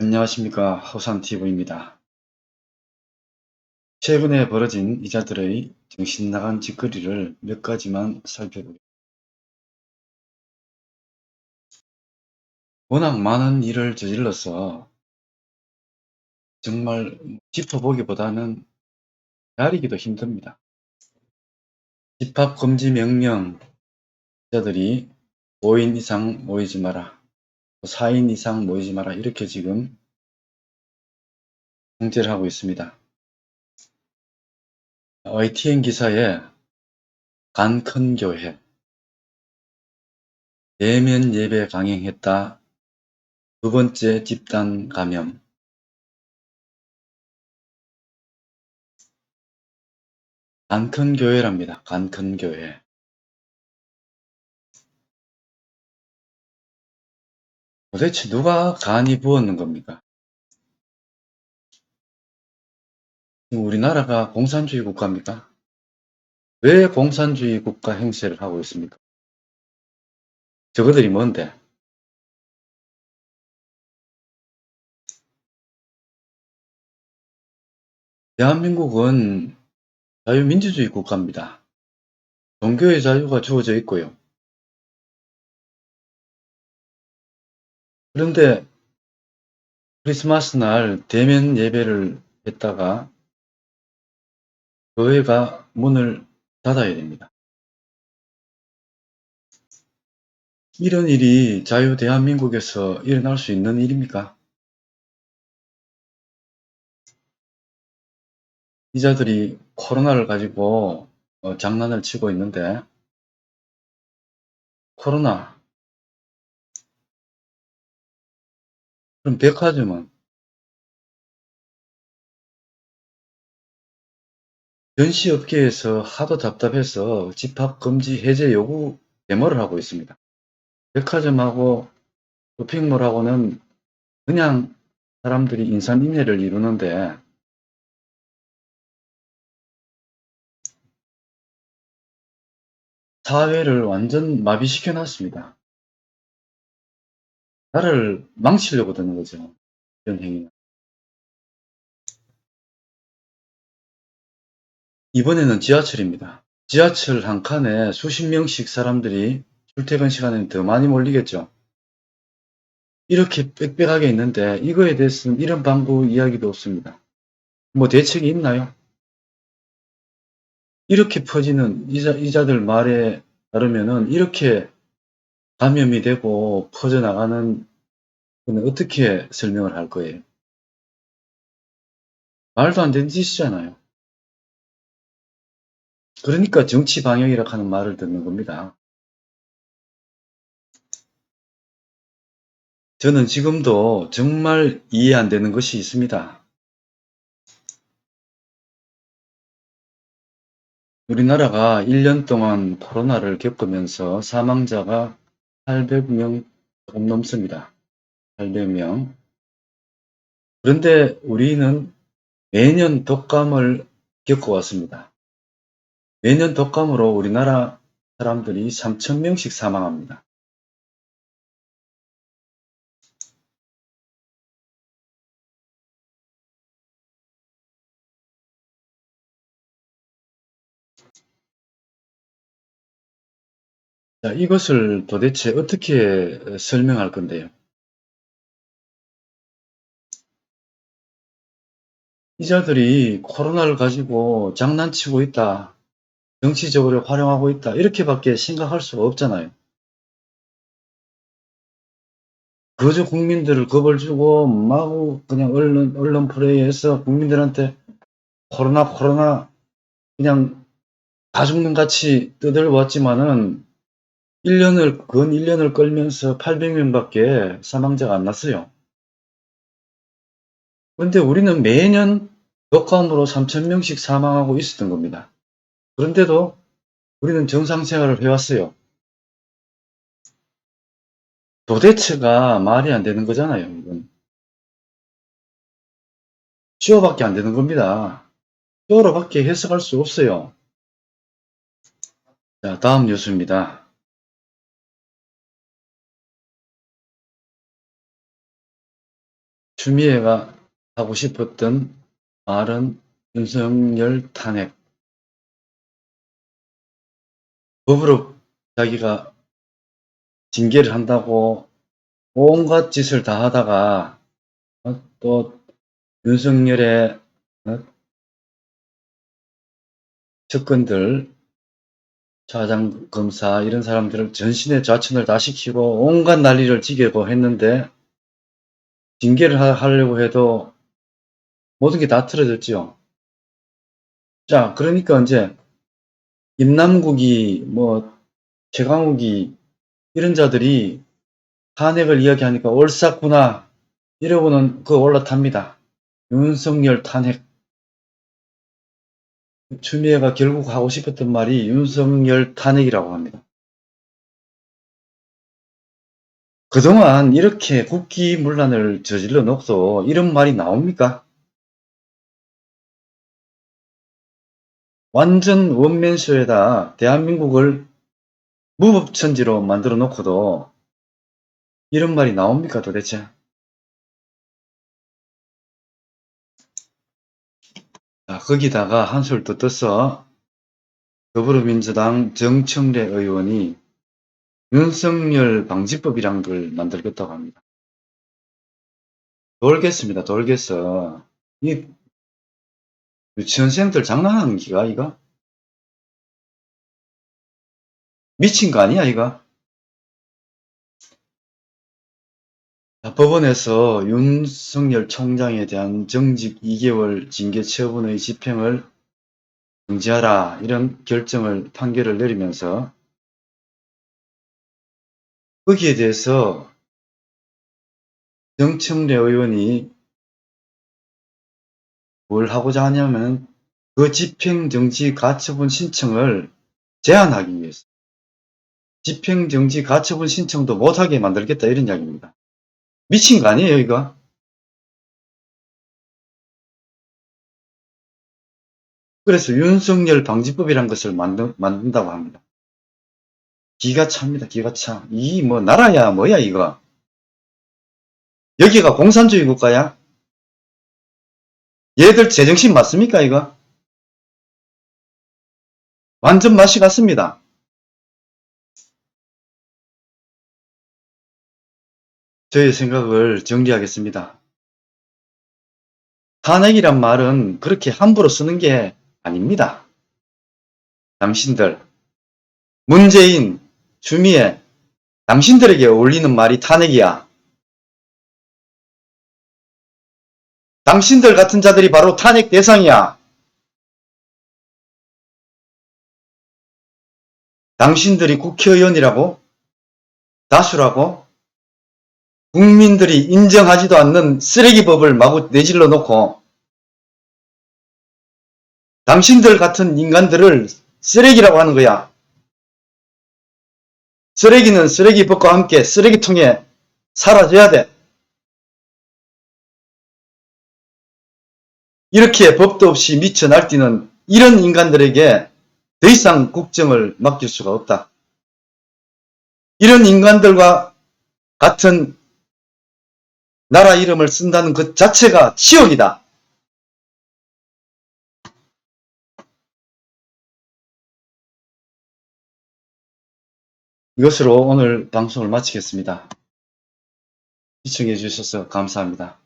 안녕하십니까 허상TV입니다. 최근에 벌어진 이자들의 정신나간 짓거리를 몇 가지만 살펴보겠습니다. 워낙 많은 일을 저질러서 정말 짚어보기보다는 가리기도 힘듭니다. 집합금지 명령 자들이 5인 이상 모이지 마라 4인 이상 모이지 마라 이렇게 지금 통제를 하고 있습니다. YTN 기사에 간 큰 교회 대면 예배 강행했다. 두 번째 집단 감염 간 큰 교회랍니다. 간 큰 교회 도대체 누가 간이 부었는 겁니까? 우리나라가 공산주의 국가입니까? 왜 공산주의 국가 행세를 하고 있습니까? 저거들이 뭔데? 대한민국은 자유민주주의 국가입니다. 종교의 자유가 주어져 있고요. 그런데 크리스마스 날 대면 예배를 했다가 교회가 문을 닫아야 됩니다. 이런 일이 자유 대한민국에서 일어날 수 있는 일입니까? 이자들이 코로나를 가지고 어, 장난을 치고 있는데 코로나 그럼 백화점은 전시업계에서 하도 답답해서 집합금지 해제 요구 데모를 하고 있습니다. 백화점하고 쇼핑몰하고는 그냥 사람들이 인산인해를 이루는데 사회를 완전 마비시켜 놨습니다. 나를 망치려고 드는 거죠. 이런 행위는. 이번에는 지하철입니다. 지하철 한 칸에 수십 명씩 사람들이 출퇴근 시간에는 더 많이 몰리겠죠. 이렇게 빽빽하게 있는데 이거에 대해서는 이런 방구 이야기도 없습니다. 뭐 대책이 있나요? 이렇게 퍼지는 이자, 이자들 말에 따르면은 이렇게 감염이 되고 퍼져나가는 건 어떻게 설명을 할 거예요? 말도 안 되는 짓이잖아요. 그러니까 정치 방역이라 하는 말을 듣는 겁니다. 저는 지금도 정말 이해 안 되는 것이 있습니다. 우리나라가 1년 동안 코로나를 겪으면서 사망자가 800명 조금 넘습니다. 800명. 그런데 우리는 매년 독감을 겪어왔습니다. 매년 독감으로 우리나라 사람들이 3천명씩 사망합니다. 자, 이것을 도대체 어떻게 설명할 건데요? 이자들이 코로나를 가지고 장난치고 있다. 정치적으로 활용하고 있다. 이렇게밖에 생각할 수가 없잖아요. 그저 국민들을 겁을 주고 마구 그냥 언론, 언론 플레이에서 국민들한테 코로나 코로나 그냥 다 죽는 같이 떠들어왔지만은 1년을 근 1년을 끌면서 800명 밖에 사망자가 안 났어요. 그런데 우리는 매년 독감으로 3,000명씩 사망하고 있었던 겁니다. 그런데도 우리는 정상 생활을 해왔어요. 도대체가 말이 안 되는 거잖아요. 이건. 주어밖에 안 되는 겁니다. 주어로밖에 해석할 수 없어요. 자, 다음 뉴스입니다. 추미애가 하고 싶었던 말은 윤석열 탄핵. 법으로 자기가 징계를 한다고 온갖 짓을 다 하다가 어, 또 윤석열의 어, 측근들 차장 검사 이런 사람들을 전신에 좌천을 다 시키고 온갖 난리를 지게고 했는데 징계를 하- 하려고 해도 모든 게 다 틀어졌지요. 자, 그러니까 이제 임남국이 뭐 최강욱이 이런 자들이 탄핵을 이야기하니까 옳았구나 이러고는 그 올라탑니다. 윤석열 탄핵. 추미애가 결국 하고 싶었던 말이 윤석열 탄핵이라고 합니다. 그동안 이렇게 국기문란을 저질러 놓고도 이런 말이 나옵니까? 완전 원맨쇼에다 대한민국을 무법천지로 만들어 놓고도 이런 말이 나옵니까 도대체? 자, 거기다가 한술 더 떠서 더불어민주당 정청래 의원이 윤석열 방지법이란 걸 만들겠다고 합니다. 돌겠습니다. 돌겠어. 이 유치원생들 장난하는 기가 이거? 미친 거 아니야? 자, 법원에서 윤석열 총장에 대한 정직 2개월 징계 처분의 집행을 중지하라 이런 결정을 판결을 내리면서 거기에 대해서 정청래 의원이 뭘 하고자 하냐면 그 집행정지 가처분 신청을 제한하기 위해서 집행정지 가처분 신청도 못하게 만들겠다 이런 이야기입니다. 미친 거 아니에요 이거? 그래서 윤석열 방지법이란 것을 만든, 만든다고 합니다. 기가 찹니다. 기가 차. 이 뭐 나라야 뭐야 이거? 여기가 공산주의 국가야? 얘들 제정신 맞습니까 이거? 완전 맛이 갔습니다. 저의 생각을 정리하겠습니다. 탄핵이란 말은 그렇게 함부로 쓰는 게 아닙니다. 당신들, 문재인, 추미애, 당신들에게 어울리는 말이 탄핵이야. 당신들 같은 자들이 바로 탄핵 대상이야. 당신들이 국회의원이라고? 다수라고? 국민들이 인정하지도 않는 쓰레기법을 마구 내질러 놓고 당신들 같은 인간들을 쓰레기라고 하는 거야. 쓰레기는 쓰레기법과 함께 쓰레기통에 사라져야 돼. 이렇게 법도 없이 미쳐 날뛰는 이런 인간들에게 더 이상 국정을 맡길 수가 없다. 이런 인간들과 같은 나라 이름을 쓴다는 것 자체가 치욕이다. 이것으로 오늘 방송을 마치겠습니다. 시청해 주셔서 감사합니다.